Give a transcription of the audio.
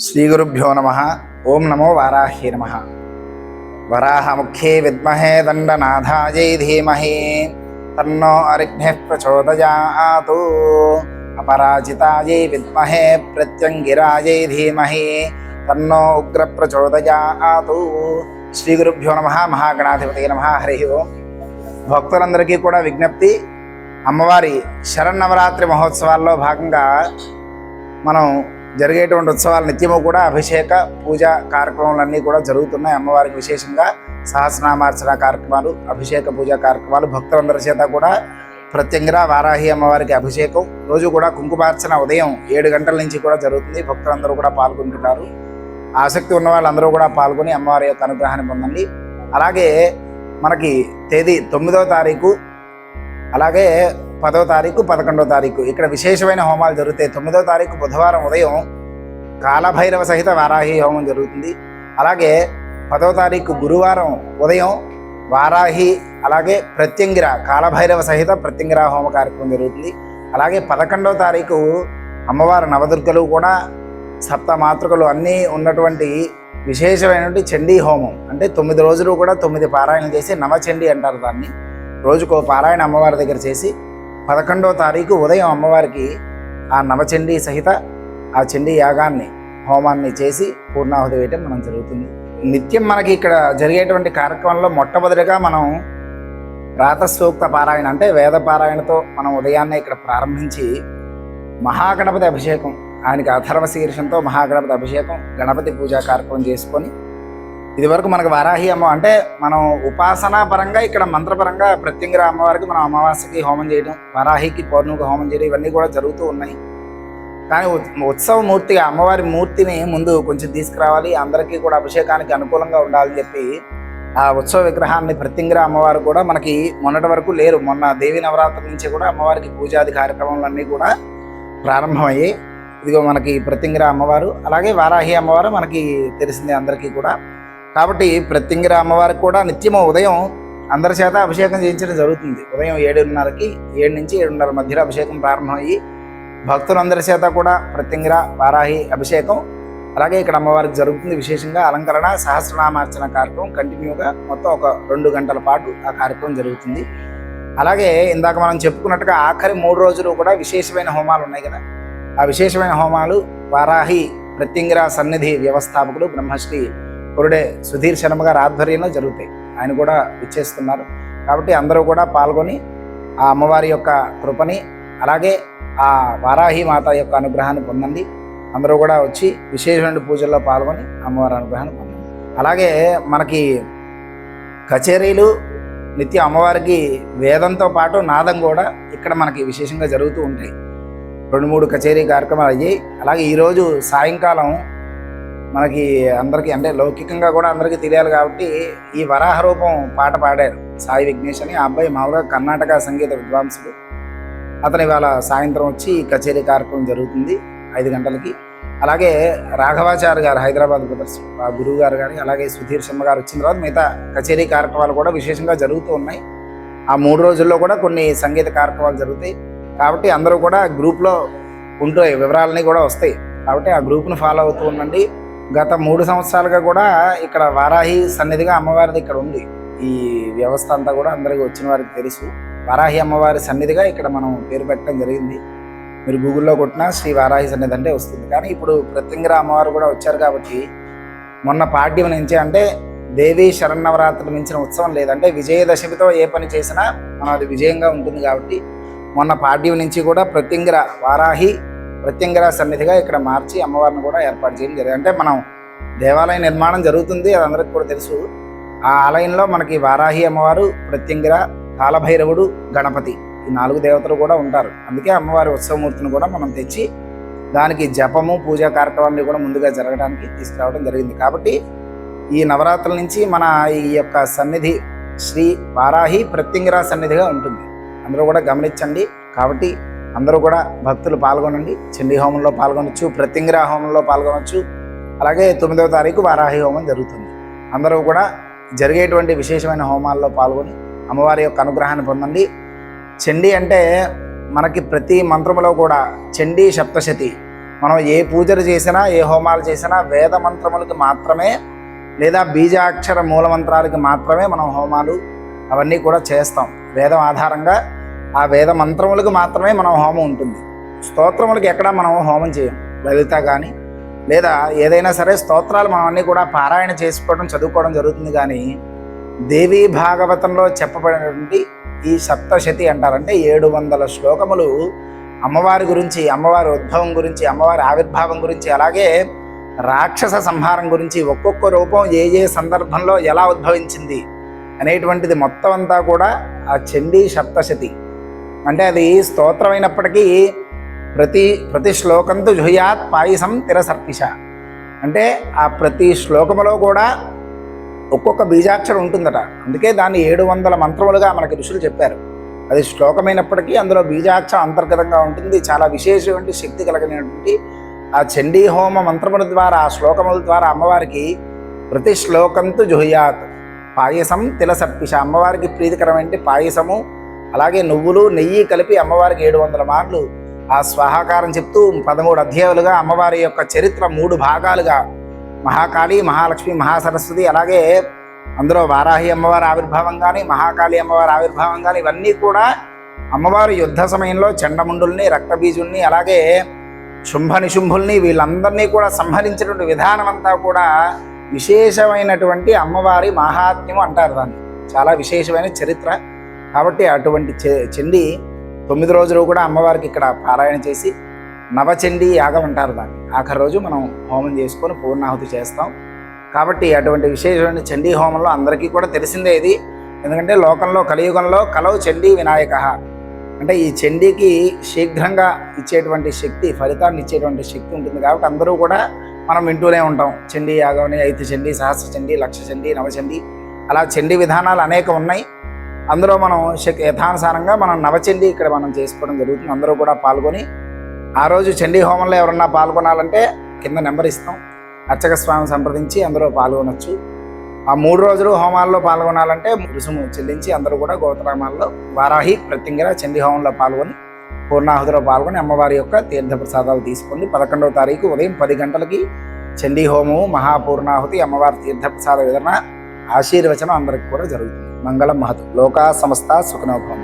శ్రీగురుభ్యో నమ ఓం నమో వారాహ్య నమ వరాహముఖ్యే విద్మహే దండనాథాయై ధీమహి తన్నో అరిఘ్నః ప్రచోదయాతు అపరాజితాయై విద్మహే ప్రత్యంగిరాయై ధీమహి తన్నో ఉగ్ర ప్రచోదయాతు శ్రీ గురుభ్యో నమ మహాగణాధిపతి నమ హరి ఓం భక్తులందరికీ కూడా విజ్ఞప్తి అమ్మవారి శరన్నవరాత్రి మహోత్సవాల్లో భాగంగా మనం జరిగేటువంటి ఉత్సవాలు నిత్యము కూడా అభిషేక పూజ కార్యక్రమాలన్నీ కూడా జరుగుతున్నాయి. అమ్మవారికి విశేషంగా సహస్రనామార్చన కార్యక్రమాలు అభిషేక పూజ కార్యక్రమాలు భక్తులందరి చేత కూడా ప్రత్యంగా వారాహి అమ్మవారికి అభిషేకం. రోజు కూడా కుంకుమార్చన ఉదయం ఏడు గంటల నుంచి కూడా జరుగుతుంది. భక్తులందరూ కూడా పాల్గొంటున్నారు ఆసక్తి ఉన్న వాళ్ళందరూ కూడా పాల్గొని అమ్మవారి యొక్క అనుగ్రహాన్ని పొందండి. అలాగే మనకి తేదీ తొమ్మిదవ తారీఖు. అలాగే పదో తారీఖు పదకొండో తారీఖు. ఇక్కడ విశేషమైన హోమాలు జరుగుతాయి. తొమ్మిదో తారీఖు బుధవారం ఉదయం కాలభైరవ సహిత వారాహి హోమం జరుగుతుంది. అలాగే పదో తారీఖు గురువారం ఉదయం వారాహి అలాగే ప్రత్యంగిర కాలభైరవ సహిత ప్రత్యంగిర హోమ కార్యక్రమం జరుగుతుంది. అలాగే పదకొండవ తారీఖు అమ్మవారు నవదుర్గలు కూడా సప్త మాతృకలు అన్నీ ఉన్నటువంటి విశేషమైనటువంటి చండీ హోమం. అంటే తొమ్మిది రోజులు కూడా తొమ్మిది పారాయణలు చేసి నవచండీ అంటారు దాన్ని. రోజుకో పారాయణ అమ్మవారి దగ్గర చేసి పదకొండవ తారీఖు ఉదయం అమ్మవారికి ఆ నవచండీ సహిత ఆ చండీ యాగాన్ని హోమాన్ని చేసి పూర్ణాహుతి వేయటం మనం జరుగుతుంది. నిత్యం మనకి ఇక్కడ జరిగేటువంటి కార్యక్రమంలో మొట్టమొదటిగా మనం రాతసూక్త పారాయణ అంటే వేద పారాయణతో మనం ఉదయాన్నే ఇక్కడ ప్రారంభించి మహాగణపతి అభిషేకం ఆయనకి అథర్వ శీర్షంతో మహాగణపతి అభిషేకం గణపతి పూజా కార్యక్రమం చేసుకొని ఇది వరకు మనకు వారాహి అమ్మ అంటే మనం ఉపాసనా పరంగా ఇక్కడ మంత్రపరంగా ప్రత్యంగిర అమ్మవారికి మనం అమావాస్యకి హోమం చేయడం వారాహికి పౌర్ణమికి హోమం చేయడం ఇవన్నీ కూడా జరుగుతూ ఉన్నాయి. కానీ ఉత్- ఉత్సవ మూర్తిగా అమ్మవారి మూర్తిని ముందు కొంచెం తీసుకురావాలి అందరికీ కూడా అభిషేకానికి అనుకూలంగా ఉండాలని చెప్పి ఆ ఉత్సవ విగ్రహాన్ని ప్రత్యంగిర అమ్మవారు కూడా మనకి మొన్నటి వరకు లేరు. మొన్న దేవి నవరాత్రి నుంచి కూడా అమ్మవారికి పూజాది కార్యక్రమాలన్నీ కూడా ప్రారంభమయ్యాయి ఇదిగో మనకి ప్రత్యంగిర అమ్మవారు అలాగే వారాహి అమ్మవారు మనకి తెలిసిందే అందరికీ కూడా. కాబట్టి ప్రత్యంగిర అమ్మవారికి కూడా నిత్యము ఉదయం అందరి చేత అభిషేకం చేయించడం జరుగుతుంది. ఉదయం ఏడున్నరకి ఏడు నుంచి ఏడున్నర మధ్యలో అభిషేకం ప్రారంభమయ్యి భక్తులందరి చేత కూడా ప్రత్యంగిర వారాహి అభిషేకం అలాగే ఇక్కడ అమ్మవారికి జరుగుతుంది విశేషంగా అలంకరణ సహస్రనామార్చన కార్యక్రమం కంటిన్యూగా మొత్తం ఒక రెండు గంటల పాటు ఆ కార్యక్రమం జరుగుతుంది. అలాగే ఇందాక మనం చెప్పుకున్నట్టుగా ఆఖరి మూడు రోజులు కూడా విశేషమైన హోమాలు ఉన్నాయి కదా. ఆ విశేషమైన హోమాలు వారాహి ప్రత్యంగిర సన్నిధి వ్యవస్థాపకులు బ్రహ్మశ్రీ కొరుడే సుధీర్ శర్మ గారి ఆధ్వర్యంలో జరుగుతాయి. ఆయన కూడా ఇచ్చేస్తున్నారు కాబట్టి అందరూ కూడా పాల్గొని ఆ అమ్మవారి యొక్క కృపని అలాగే ఆ వారాహి మాత యొక్క అనుగ్రహాన్ని పొందండి. అందరూ కూడా వచ్చి విశేషమైన పూజల్లో పాల్గొని అమ్మవారి అనుగ్రహాన్ని పొందండి. అలాగే మనకి కచేరీలు నిత్య అమ్మవారికి వేదంతో పాటు నాదం కూడా ఇక్కడ మనకి విశేషంగా జరుగుతూ ఉంటాయి. రెండు మూడు కచేరీ కార్యక్రమాలు అయ్యాయి. అలాగే ఈరోజు సాయంకాలం మనకి అందరికీ అంటే లౌకికంగా కూడా అందరికీ తెలియాలి కాబట్టి ఈ వరాహ రూపం పాట పాడారు సాయి విఘ్నేష్ అని. ఆ అబ్బాయి మామూలుగా కర్ణాటక సంగీత విద్వాంసుడు. అతను ఇవాళ సాయంత్రం వచ్చి కచేరీ కార్యక్రమం జరుగుతుంది ఐదు గంటలకి. అలాగే రాఘవాచారి గారు హైదరాబాద్ బ్రదర్స్ ఆ గురువు గారు కానీ అలాగే సుధీర్ శర్మ గారు వచ్చిన తర్వాత మిగతా కచేరీ కార్యక్రమాలు కూడా విశేషంగా జరుగుతూ ఉన్నాయి. ఆ మూడు రోజుల్లో కూడా కొన్ని సంగీత కార్యక్రమాలు జరుగుతాయి. కాబట్టి అందరూ కూడా గ్రూప్లో ఉంటాయి వివరాలన్నీ కూడా వస్తాయి. కాబట్టి ఆ గ్రూప్ను ఫాలో అవుతూ ఉండండి. గత మూడు సంవత్సరాలుగా కూడా ఇక్కడ వారాహి సన్నిధిగా అమ్మవారిది ఇక్కడ ఉంది. ఈ వ్యవస్థ అంతా కూడా అందరికీ వచ్చిన వారికి తెలుసు. వారాహి అమ్మవారి సన్నిధిగా ఇక్కడ మనం పేరు పెట్టడం జరిగింది. మీరు గూగుల్లో కొట్టినా శ్రీ వారాహి సన్నిధి అంటే వస్తుంది. కానీ ఇప్పుడు ప్రత్యంగిర అమ్మవారు కూడా వచ్చారు కాబట్టి మొన్న పాడ్యం నుంచి అంటే దేవి శరన్నవరాత్రులు మించిన ఉత్సవం లేదంటే విజయదశమితో ఏ పని చేసినా మనం అది విజయంగా ఉంటుంది కాబట్టి మొన్న పాడ్యం నుంచి కూడా ప్రత్యంగిర వారాహి ప్రత్యంగర సన్నిధిగా ఇక్కడ మార్చి అమ్మవారిని కూడా ఏర్పాటు చేయడం జరిగింది. అంటే మనం దేవాలయ నిర్మాణం జరుగుతుంది అది అందరికి కూడా తెలుసు. ఆ ఆలయంలో మనకి వారాహి అమ్మవారు ప్రత్యంగర కాలభైరవుడు గణపతి ఈ నాలుగు దేవతలు కూడా ఉంటారు. అందుకే అమ్మవారి ఉత్సవమూర్తిని కూడా మనం తెచ్చి దానికి జపము పూజా కార్యక్రమాన్ని కూడా ముందుగా జరగడానికి తీసుకురావడం జరిగింది. కాబట్టి ఈ నవరాత్రుల నుంచి మన ఈ యొక్క సన్నిధి శ్రీ వారాహి ప్రత్యంగిరా సన్నిధిగా ఉంటుంది. అందరూ కూడా గమనించండి. కాబట్టి అందరూ కూడా భక్తులు పాల్గొనండి. చండీ హోమంలో పాల్గొనొచ్చు ప్రత్యంగిర హోమంలో పాల్గొనొచ్చు. అలాగే తొమ్మిదవ తారీఖు వారాహి హోమం జరుగుతుంది. అందరూ కూడా జరిగేటువంటి విశేషమైన హోమాల్లో పాల్గొని అమ్మవారి యొక్క అనుగ్రహాన్ని పొందండి. చండీ అంటే మనకి ప్రతి మంత్రములో కూడా చండీ సప్తశతి. మనం ఏ పూజలు చేసినా ఏ హోమాలు చేసినా వేద మంత్రములకి మాత్రమే లేదా బీజాక్షర మూల మంత్రాలకి మాత్రమే మనం హోమాలు అవన్నీ కూడా చేస్తాం. వేదం ఆధారంగా ఆ వేద మంత్రములకు మాత్రమే మనం హోమం ఉంటుంది. స్తోత్రములకు ఎక్కడ మనం హోమం చేయం. లలిత కానీ లేదా ఏదైనా సరే స్తోత్రాలు మనం అన్నీ కూడా పారాయణ చేసుకోవడం చదువుకోవడం జరుగుతుంది కానీ దేవీ భాగవతంలో చెప్పబడినటువంటి ఈ సప్తశతి అంటారంటే ఏడు వందల శ్లోకములు అమ్మవారి గురించి అమ్మవారి ఉద్భవం గురించి అమ్మవారి ఆవిర్భావం గురించి అలాగే రాక్షస సంహారం గురించి ఒక్కొక్క రూపం ఏ ఏ సందర్భంలో ఎలా ఉద్భవించింది అనేటువంటిది మొత్తం అంతా కూడా ఆ చండీ సప్తశతి. అంటే అది స్తోత్రమైనప్పటికీ ప్రతి ప్రతి శ్లోకంతో జుహ్యాత్ పాయసం తిరసర్పిష. అంటే ఆ ప్రతి శ్లోకములో కూడా ఒక్కొక్క బీజాక్షరం ఉంటుందట. అందుకే దాన్ని ఏడు వందల మంత్రములుగా మనకి ఋషులు చెప్పారు. అది శ్లోకమైనప్పటికీ అందులో బీజాక్షరం అంతర్గతంగా ఉంటుంది. చాలా విశేషమైన శక్తి కలిగినటువంటి ఆ చండీ హోమ మంత్రముల ద్వారా ఆ శ్లోకముల ద్వారా అమ్మవారికి ప్రతి శ్లోకంతో జుహ్యాత్. పాయసం తిలసర్పిష. అమ్మవారికి ప్రీతికరమైన పాయసము అలాగే నువ్వులు నెయ్యి కలిపి అమ్మవారికి ఏడు వందల మార్లు ఆ స్వాహాకారం చెప్తూ పదమూడు అధ్యాయులుగా అమ్మవారి యొక్క చరిత్ర మూడు భాగాలుగా మహాకాళి మహాలక్ష్మి మహాసరస్వతి అలాగే అందులో వారాహి అమ్మవారి ఆవిర్భావం కానీ మహాకాళి అమ్మవారి ఆవిర్భావం కానీ ఇవన్నీ కూడా అమ్మవారు యుద్ధ సమయంలో చండముండుల్ని రక్తబీజుల్ని అలాగే శుంభ నిశుంభుల్ని వీళ్ళందరినీ కూడా సంహరించినటువంటి విధానం అంతా కూడా విశేషమైనటువంటి అమ్మవారి మహాత్మ్యం అంటారు దాన్ని. చాలా విశేషమైన చరిత్ర. కాబట్టి అటువంటి చె- చండి తొమ్మిది రోజులు కూడా అమ్మవారికి ఇక్కడ పారాయణ చేసి నవచండి యాగం అంటారు దాన్ని. ఆఖరి రోజు మనం హోమం చేసుకొని పూర్ణాహుతి చేస్తాం. కాబట్టి అటువంటి విశేషమైన చండీ హోమంలో అందరికీ కూడా తెలిసిందే ఇది. ఎందుకంటే లోకంలో కలియుగంలో కలవు చండీ వినాయక. అంటే ఈ చండీకి శీఘ్రంగా ఇచ్చేటువంటి శక్తి ఫలితాన్ని ఇచ్చేటువంటి శక్తి ఉంటుంది కాబట్టి అందరూ కూడా మనం వింటూనే ఉంటాం. చండీ యాగం ఐదు చండీ సహస్ర చండీ లక్ష చండీ నవచండీ అలా చండీ విధానాలు అనేక ఉన్నాయి. అందులో మనం శక్ యథానుసారంగా మనం నవచండి ఇక్కడ మనం చేసుకోవడం జరుగుతుంది. అందరూ కూడా పాల్గొని ఆ రోజు చండీ హోమంలో ఎవరన్నా పాల్గొనాలంటే కింద నెంబర్ ఇస్తాం. అర్చక స్వామి సంప్రదించి అందరూ పాల్గొనొచ్చు. ఆ మూడు రోజులు హోమాల్లో పాల్గొనాలంటే రుసుము చెల్లించి అందరూ కూడా గోత్రామాల్లో వారాహి ప్రత్యంగిర చండీ హోమంలో పాల్గొని పూర్ణాహుతిలో పాల్గొని అమ్మవారి యొక్క తీర్థ ప్రసాదాలు తీసుకోండి పదకొండవ తారీఖు ఉదయం పది గంటలకి చండీ హోమము మహాపూర్ణాహుతి అమ్మవారి తీర్థ ప్రసాద వితరణ ఆశీర్వచనం అందరికి కూడా జరుగుతుంది. మంగళం మహత్. లోకా సంస్థ సుఖనోభవం